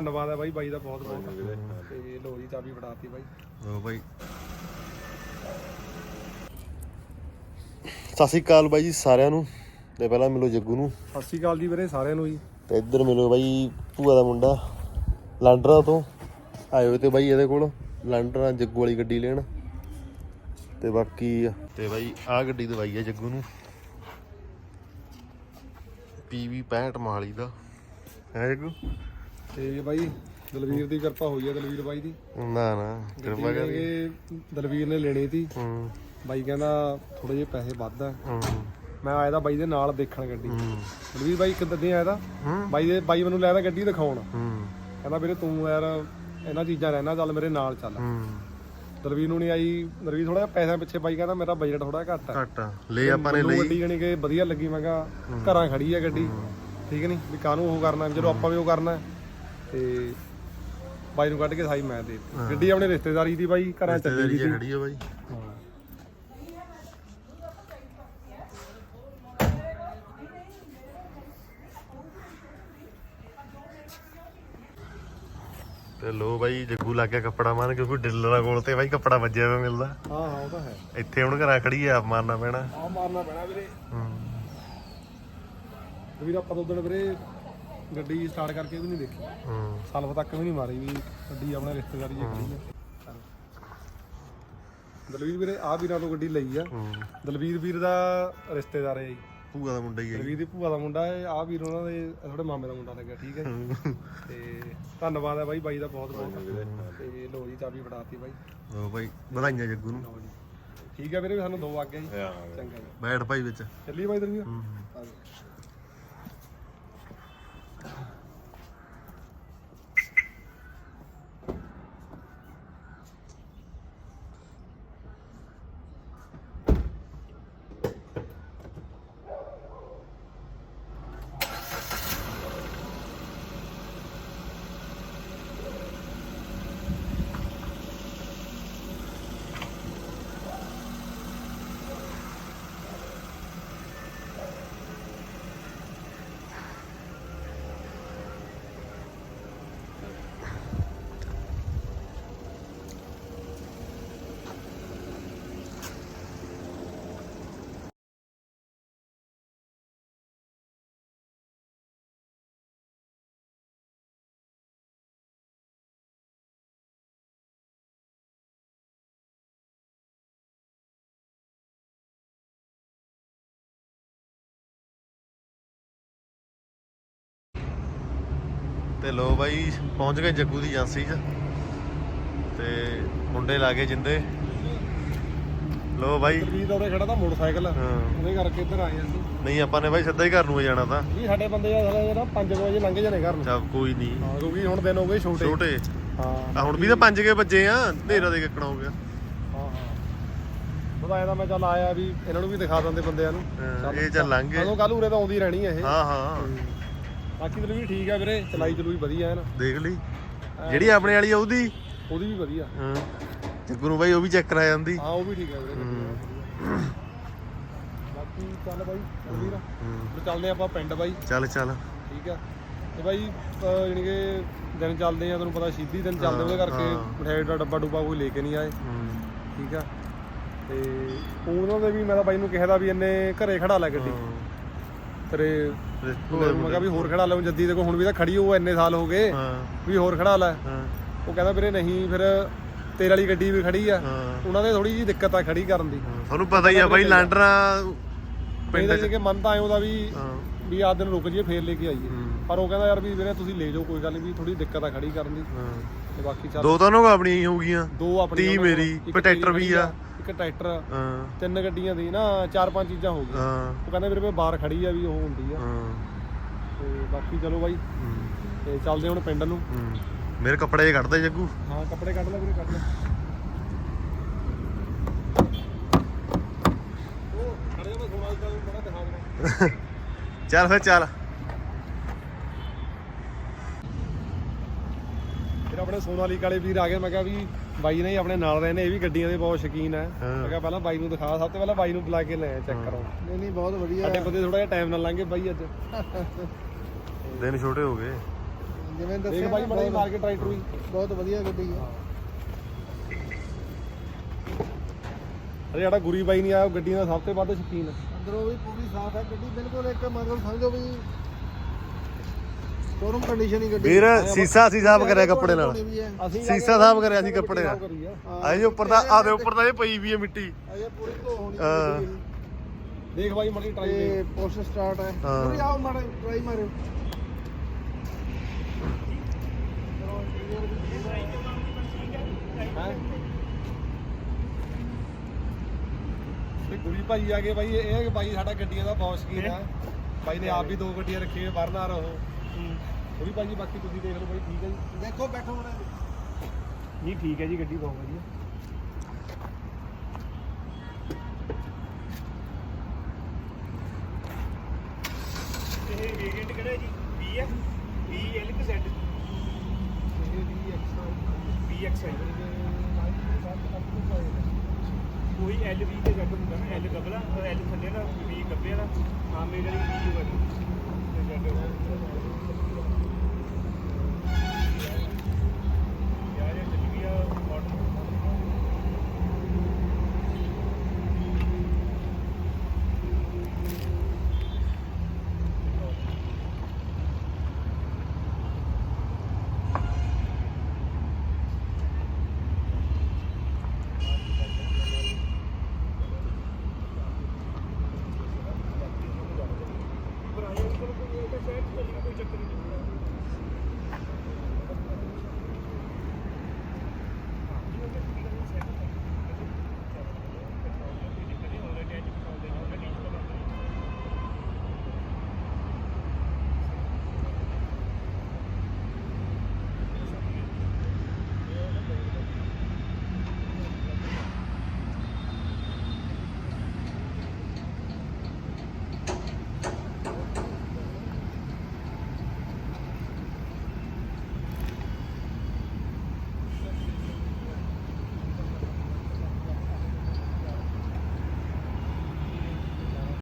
ਧੰਨਵਾਦ ਹੈ ਬਾਈ ਬਾਈ ਦਾ ਬਹੁਤ ਬਹੁਤ ਤੇ ਲੋ ਜੀ ਚਾਬੀ ਫੜਾਤੀ ਬਾਈ। ਲੋ ਬਾਈ। ਸਤਿ ਸ਼੍ਰੀ ਅਕਾਲ ਬਾਈ ਜੀ ਸਾਰਿਆਂ ਨੂੰ। ਤੇ ਪਹਿਲਾਂ ਮਿਲੋ ਜੱਗੂ ਨੂੰ। ਸਤਿ ਸ਼੍ਰੀ ਅਕਾਲ ਜੀ ਵੀਰੇ ਸਾਰਿਆਂ ਨੂੰ ਜੀ। ਤੇ ਇੱਧਰ ਮਿਲੋ ਬਾਈ ਭੂਆ ਦਾ ਮੁੰਡਾ ਲਾਂਡਰਾ ਤੋਂ। ਆਏ ਹੋਏ ਤੇ ਬਾਈ ਇਹਦੇ ਕੋਲ ਲਾਂਡਰਾ ਜੱਗੂ ਵਾਲੀ ਗੱਡੀ ਲੈਣ। ਤੇ ਬਾਕੀ ਤੇ ਬਾਈ ਆਹ ਗੱਡੀ ਦਵਾਈ ਹੈ ਜੱਗੂ ਨੂੰ। ਪੀਵੀ 65 ਮਹਾਲੀ ਦਾ। ਹੈ ਜੱਗੂ? ਤੇ ਬਾਈ ਦਲਵੀਰ ਦੀ ਕਿਰਪਾ ਹੋਈ ਹੈ ਦਲਵੀਰ ਬਾਈ ਦੀ। ਨਾ ਨਾ ਕਿਰਪਾ ਕਰ ਕਿ ਦਲਵੀਰ ਨੇ ਲੈਣੀ ਸੀ। ਹੂੰ। ਬਾਈ ਕਹਿੰਦਾ ਥੋੜੇ ਜਿਹੇ ਪੈਸੇ ਵੱਧ ਆ। ਹੂੰ। ਮੈਂ ਆਇਆ ਤਾਂ ਬਾਈ ਦੇ ਨਾਲ ਦੇਖਣ ਗੱਡੀ। ਹੂੰ। ਦਲਵੀਰ ਬਾਈ ਕਿੱਦਾਂ ਦੇ ਆਇਆ ਹੂੰ। ਬਾਈ ਦੇ ਬਾਈ ਮੈਨੂੰ ਲੈ ਰਿਹਾ ਗੱਡੀ ਦਿਖਾਉਣ। ਹੂੰ। ਕਹਿੰਦਾ ਵੀਰੇ ਤੂੰ ਯਾਰ ਇਹਨਾਂ ਚੀਜ਼ਾਂ ਰਹਿਣਾ ਚੱਲ ਮੇਰੇ ਨਾਲ ਚੱਲ। ਦਲਵੀਰ ਨੂੰ ਨਹੀਂ ਆਈ। ਦਲਵੀਰ ਥੋੜਾ ਜਿਹਾ ਪੈਸਿਆਂ ਪਿੱਛੇ ਬਾਈ ਕਹਿੰਦਾ ਮੇਰਾ ਬਜਟ ਥੋੜਾ ਘੱਟ ਆ। ਘੱਟ ਆ। ਲੈ ਆਪਾਂ ਨੇ ਲਈ। ਗੱਡੀ ਜਾਣੀ ਕਿ ਵਧੀਆ ਲੱਗੀ ਮੈਂ ਕਿਹਾ ਘਰਾਂ ਖੜੀ ਆ ਗੱਡੀ। ਠੀਕ ਨਹੀਂ ਵੀ ਕਾਹਨੂੰ ਉਹ ਕਰਨਾ ਜਦੋਂ ਆਪਾਂ ਵੀ ਉਹ ਕਰਨਾ। ਤੇ ਬਾਈ ਨੂੰ ਕੱਢ ਕੇ ਸਾਈ ਮੈਂ ਦੇ ਦਿੱਤੀ। ਗੱਡੀ ਆਪਣੇ ਰਿਸ਼ਤੇਦਾਰੀ ਦੀ ਬਾਈ ਘਰਾਂ ਚ ਚੱਲੀ ਸੀ। ਖੜੀ ਆ ਬਾਈ। ਤੇ ਲੋ ਬਾਈ ਜੱਗੂ ਲੱਗ ਗਿਆ ਕੱਪੜਾ ਮਾਰਨ ਕਿਉਂਕਿ ਡੀਲਰਾਂ ਕੋਲ ਤੇ ਬਾਈ ਕੱਪੜਾ ਵੱਜਿਆ ਹੋਇਆ ਮਿਲਦਾ। ਹਾਂ ਹਾਂ ਉਹ ਤਾਂ ਹੈ। ਇੱਥੇ ਹੁਣ ਘਰਾਂ ਖੜੀ ਆ ਮਾਰਨਾ ਪੈਣਾ। ਆ ਮਾਰਨਾ ਪੈਣਾ ਵੀਰੇ। ਹੂੰ। ਵੀਰ ਆਪਾਂ ਤਾਂ ਉਦੋਂ ਵੀਰੇ ਗੱਡੀ ਸਟਾਰਟ ਕਰਕੇ ਵੀ ਨਹੀਂ ਦੇਖੀ। ਹੂੰ। ਸਲਫ ਤੱਕ ਵੀ ਨਹੀਂ ਮਾਰੀ ਵੀ ਗੱਡੀ ਆਪਣੇ ਰਿਸ਼ਤੇਦਾਰੀ ਚ ਖੜੀ ਆ। ਦਲਵੀਰ ਵੀਰੇ ਆ ਵੀਰਾਂ ਤੋਂ ਗੱਡੀ ਲਈ ਆ। ਹੂੰ। ਦਲਵੀਰ ਵੀਰ ਦਾ ਰਿਸ਼ਤੇਦਾਰ ਹੈ ਜੀ। ਭੂਆ ਦਾ ਮੁੰਡਾ ਹੀ ਹੈ ਦਲਵੀਰ ਦੀ ਭੂਆ ਦਾ ਮੁੰਡਾ ਹੈ ਆ ਵੀਰ ਉਹਨਾਂ ਦੇ ਥੋੜੇ ਮਾਮੇ ਦਾ ਮੁੰਡਾ ਲੱਗਿਆ ਠੀਕ ਹੈ ਜੀ। ਤੇ ਧੰਨਵਾਦ ਹੈ ਬਾਈ ਬਾਈ ਦਾ ਬਹੁਤ ਬਹੁਤ। ਤੇ ਲੋ ਜੀ ਚਾਬੀ ਫੜਾਤੀ ਬਾਈ। ਲੋ ਬਾਈ ਵਧਾਈਆਂ ਜੱਗੂ ਨੂੰ। ਲਓ ਜੀ। ਠੀਕ ਹੈ ਵੀਰੇ ਸਾਨੂੰ ਦੋ ਆ ਜੀ। ਚੰਗਾ ਜੀ। ਬੈਠ ਭਾਈ ਵਿੱਚ। ਚੱਲੀ ਬਾਈ ਦਲਵੀਰ। ਹੂੰ। ਆ ਜਾਓ। ਤੇ ਲੋ ਬਾਈ ਪਹੁੰਚ ਗਏ ਜੱਗੂ ਦੀ ਏਜੰਸੀ 'ਚ। ਤੇ ਮੁੰਡੇ ਲਾ ਕੇ ਜਿੰਦੇ। ਲੋ ਬਾਈ। ਦਾ ਉਰੇ ਖੜਾ ਤਾਂ ਮੋਟਰਸਾਈਕਲ। ਹਾਂ। ਉਹਦੇ ਕਰਕੇ ਇੱਧਰ ਆਏ ਅਸੀਂ। ਨਹੀਂ ਆਪਾਂ ਨੇ ਬਾਈ ਸਿੱਧਾ ਹੀ ਘਰ ਨੂੰ ਜਾਣਾ ਤਾਂ। ਵੀ ਸਾਡੇ ਬੰਦੇ ਆ ਸਾਲੇ ਜਿਹੜਾ 5 ਵਜੇ ਲੰਘ ਜਾਣੇ ਘਰ ਨੂੰ। ਚੱਲ ਕੋਈ ਨਹੀਂ। ਹਾਂ ਕਿਉਂਕਿ ਹੁਣ ਦਿਨ ਹੋ ਗਏ ਛੋਟੇ। ਛੋਟੇ। ਹਾਂ। ਆ ਹੁਣ ਵੀ ਤਾਂ 5 ਕੇ ਵੱਜੇ ਆ ਹਨੇਰਾ ਦੇ ਕਿੱਕਣਾ ਹੋ ਗਿਆ। ਹਾਂ ਹਾਂ। ਬਤਾਇਆ ਤਾਂ ਮੈਂ ਚੱਲ ਆਇਆ ਵੀ ਇਹਨਾਂ ਨੂੰ ਵੀ ਦਿਖਾ ਦਿੰਦੇ ਬੰਦਿਆਂ ਨੂੰ। ਇਹ ਚੱਲ ਲੰਘ ਗਏ। ਕਦੋਂ ਕੱਲ ਉਰੇ ਤਾਂ ਆਉਂਦੀ ਰਹਿਣੀ ਇਹ। ਹਾਂ। ਹਾਂ। ਬਾਕੀ ਤੇ ਵੀ ਠੀਕ ਆ ਵੀਰੇ ਚਲਾਈ ਚਲੂਈ ਵਧੀਆ ਹੈ ਨਾ। ਦੇਖ ਲਈ। ਜਿਹੜੀ ਆਪਣੇ ਵਾਲੀ ਆ ਉਹਦੀ? ਉਹਦੀ ਵੀ ਵਧੀਆ। ਹਾਂ। ਜੱਗੂ ਨੂੰ ਬਾਈ ਉਹ ਵੀ ਚੈੱਕ ਕਰਾ ਜਾਂਦੀ ਹਾਂ ਉਹ ਵੀ ਠੀਕ ਆ ਵੀਰੇ ਬਾਕੀ ਚੱਲ ਬਾਈ ਚੱਲ ਵੀਰ। ਚੱਲਦੇ ਆਪਾਂ ਪਿੰਡ ਬਾਈ। ਚੱਲ ਚੱਲ। ਠੀਕ ਆ। ਤੇ ਬਾਈ ਜਾਣੀ ਕਿ ਦਿਨ ਚੱਲਦੇ ਆ ਤੁਹਾਨੂੰ ਪਤਾ ਸ਼ਹੀਦੀ ਦਿਨ ਚੱਲਦੇ ਉਹਦੇ ਕਰਕੇ। ਮਠਿਆਈ ਦਾ ਡੱਬਾ ਡੁੱਬਾ ਕੋਈ ਲੈ ਕੇ ਨਹੀਂ ਆਏ। ਹੂੰ। ਠੀਕ ਆ। ਤੇ ਉਹਨਾਂ ਦੇ ਵੀ ਮੈਂ ਤਾਂ ਬਾਈ ਨੂੰ ਕਿਹਾ ਦਾ ਵੀ ਇਹਨੇ ਘਰੇ ਖੜਾ ਲੈ ਗੱਡੀ। ਤੇਰੇ ਮੈਂ ਕਿਹਾ ਵੀ ਹੋਰ ਖੜਾ ਲੈ ਜੱਦੀ ਦੇ ਕੋਲ ਹੁਣ ਵੀ ਤਾਂ ਖੜੀ ਉਹ ਇੰਨੇ ਸਾਲ ਹੋ ਗਏ ਹਾਂ। ਵੀ ਹੋਰ ਖੜਾ ਲੈ। ਹਾਂ। ਉਹ ਕਹਿੰਦਾ ਵੀਰੇ ਨਹੀਂ ਫਿਰ ਤੇਰੇ ਵਾਲੀ ਗੱਡੀ ਵੀ ਖੜੀ ਆ। ਹਾਂ। ਉਹਨਾਂ ਦੇ ਥੋੜੀ ਜੀ ਦਿੱਕਤ ਆ ਖੜੀ ਕਰਨ ਦੀ। ਤੁਹਾਨੂੰ ਪਤਾ ਹੀ ਆ ਬਾਈ ਲਾਂਡਰਾ ਪਿੰਡ ਪਿੰਡ ਦੇ ਚ। ਕਿ ਮਨ ਤਾਂ ਆਏ ਉਹਦਾ ਵੀ ਹਾਂ। ਵੀ ਆਹ ਦਿਨ ਰੁਕ ਜੀਏ ਫੇਰ ਲੈ ਕੇ ਆਈਏ। ਹੂੰ, ਪਰ ਉਹ ਕਹਿੰਦਾ ਯਾਰ ਵੀ ਵੀਰੇ ਤੁਸੀਂ ਲੈ ਜਾਓ ਕੋਈ ਗੱਲ ਨਹੀਂ ਵੀ ਥੋੜੀ ਦਿੱਕਤ ਆ ਖੜੀ ਕਰਨ ਦੀ। ਹਾਂ। ਤੇ ਬਾਕੀ ਚੱਲ। ਦੋ ਤਾਂ ਨੋ ਆਪਣੀਆਂ ਹੀ ਹੋਗੀਆਂ ਦੋ ਆਪਣੀ ਤੀਹ ਮੇਰੀ, ਇੱਕ ਟਰੈਕਟਰ ਵੀ ਆ। ਇੱਕ ਟਰੈਕਟਰ ਹਾਂ। ਤਿੰਨ ਗੱਡੀਆਂ ਦੀ ਨਾ ਚਾਰ ਪੰਜ ਚੀਜ਼ਾਂ ਹੋ ਗਈਆਂ। ਹਾਂ। ਉਹ ਕਹਿੰਦਾ ਵੀਰੇ ਬਾਹਰ ਖੜੀ ਆ ਵੀ ਉਹ ਹੁੰਦੀ ਆ। ਹਾਂ। ਤੇ ਬਾਕੀ ਚਲੋ ਬਾਈ। ਹੂੰ, ਤੇ ਚੱਲਦੇ ਹੁਣ ਪਿੰਡ ਨੂੰ। ਹੂੰ। ਮੇਰੇ ਕੱਪੜੇ ਜੇ ਕੱਢਦੇ ਜੱਗੂ। ਹਾਂ ਕੱਪੜੇ ਕੱਢ ਲੈ ਵੀਰੇ ਕੱਢ ਲੈ। ਉਹ ਖੜੇ ਮੈਂ ਸੋਨਾ ਦਾ ਬੜਾ ਦਿਖਾ ਦੇਣਾ ਚੱਲ ਫਿਰ ਚੱਲ। ਫਿਰ ਆਪਣੇ ਸੋਨਾਲੀਕ ਵਾਲੇ ਵੀਰ ਆ ਗਏ ਮੈਂ ਕਿਹਾ ਵੀ ਬਾਈ ਨੇ ਹੀ ਆਪਣੇ ਨਾਲ ਰਹੇ ਨੇ ਇਹ ਵੀ ਗੱਡੀਆਂ ਦੇ ਬਹੁਤ ਸ਼ੌਕੀਨ ਹੈ। ਮੈਂ ਕਿਹਾ ਪਹਿਲਾਂ ਬਾਈ ਨੂੰ ਦਿਖਾ ਸਭ ਤੋਂ ਪਹਿਲਾਂ ਬਾਈ ਨੂੰ ਬੁਲਾ ਕੇ ਲੈ ਚੈੱਕ ਕਰੋ। ਨਹੀਂ ਨਹੀਂ ਬਹੁਤ ਵਧੀਆ। ਸਾਡੇ ਬੰਦੇ ਥੋੜਾ ਜਿਹਾ ਟਾਈਮ ਨਾਲ ਲੰਘੇ ਬਾਈ ਅੱਜ। ਦਿਨ ਛੋਟੇ ਹੋ ਗਏ। ਜਿਵੇਂ ਦੱਸਿਆ ਬਾਈ ਨਾ, ਮੜੀ ਬਹੁਤ- ਮਾਰ ਕੇ ਟਰੈਕਟਰ ਵੀ ਬਹੁਤ ਵਧੀਆ ਗੱਡੀ ਹੈ। ਅਰੇ ਜਿਹੜਾ ਗੁਰੀ ਬਾਈ ਨਹੀਂ ਆਇਆ ਉਹ ਗੱਡੀਆਂ ਦਾ ਸਭ ਤੋਂ ਵੱਧ ਸ਼ੌਕੀਨ ਹੈ ਅੰਦਰੋਂ ਵੀ ਪੂਰੀ ਸਾਫ਼ ਹੈ ਗੱਡੀ ਬਿਲਕੁਲ ਇੱਕ ਮਤਲਬ ਸਮਝੋ ਵੀ ਸ਼ੋਰੂਮ ਕੰਡੀਸ਼ਨ ਹੀ ਗੱਡੀ ਵੀਰ ਸੀਸਾ ਸੀ ਸਾਫ਼ ਕਰਿਆ ਕੱਪੜੇ ਨਾਲ। ਅਸੀਂ ਸੀਸਾ ਸਾਫ਼ ਕਰਿਆ ਸੀ ਕੱਪੜੇ ਨਾਲ। ਕਰੀ ਆ। ਆਏ ਜੋ ਉੱਪਰ ਦਾ ਆਦੇ ਉੱਪਰ ਤਾਂ ਇਹ ਪਈ ਵੀ ਹੈ ਮਿੱਟੀ। ਅਜੇ ਪੂਰੀ ਧੋ ਹੋਣੀ ਹੈ। ਹਾਂ। ਗੱਡੀ ਦੀ। ਦੇਖ ਬਾਈ ਮੜੀ ਟਰਾਈ ਤੇ ਦੇ ਪੁਸ਼ ਸਟਾਰਟ ਹੈ। ਹਾਂ। ਪੂਰੀ ਆਓ ਮਾਰੇ ਟਰਾਈ ਮਾਰਿਓ। ਹੈ? ਗੁਰੀ ਭਾਈ ਆ ਗਏ ਬਾਈ ਇਹ ਹੈ ਕਿ ਬਾਈ ਸਾਡਾ ਗੱਡੀਆਂ ਦਾ ਬਹੁਤ ਸ਼ੌਕੀਨ ਆ। ਬਾਈ ਨੇ ਆਪ ਵੀ ਦੋ ਗੱਡੀਆਂ ਰੱਖੀਆਂ ਬਰਨਾਰ ਉਹ ਗੁਰੀ ਭਾਈ ਬਾਕੀ ਤੁਸੀਂ ਦੇਖ ਲਓ ਬਾਈ ਠੀਕ ਹੈ ਜੀ। ਦੇਖੋ ਬੈਠੋ ਹੁਣ। ਨਹੀਂ ਠੀਕ ਹੈ ਜੀ ਗੱਡੀ ਬਹੁਤ ਵਧੀਆ। ਇਹ ਵੇਰੀਐਂਟ ਕਿਹੜਾ ਜੀ? B ਹੈ? B L ਕਿ Z? B X ਹੈ ਕੋਈ L ਵੀ ਤੇ Z ਹੁੰਦਾ ਨਾ, L ਕਬਲਾ ਔਰ L ਥੱਲੇ ਦਾ ਵੀ ਗੱਬੇ ਵਾਲਾ, ਹਾਂ, ਮੇਰੇ ਵਾਲੀ B ਹੋਵੇ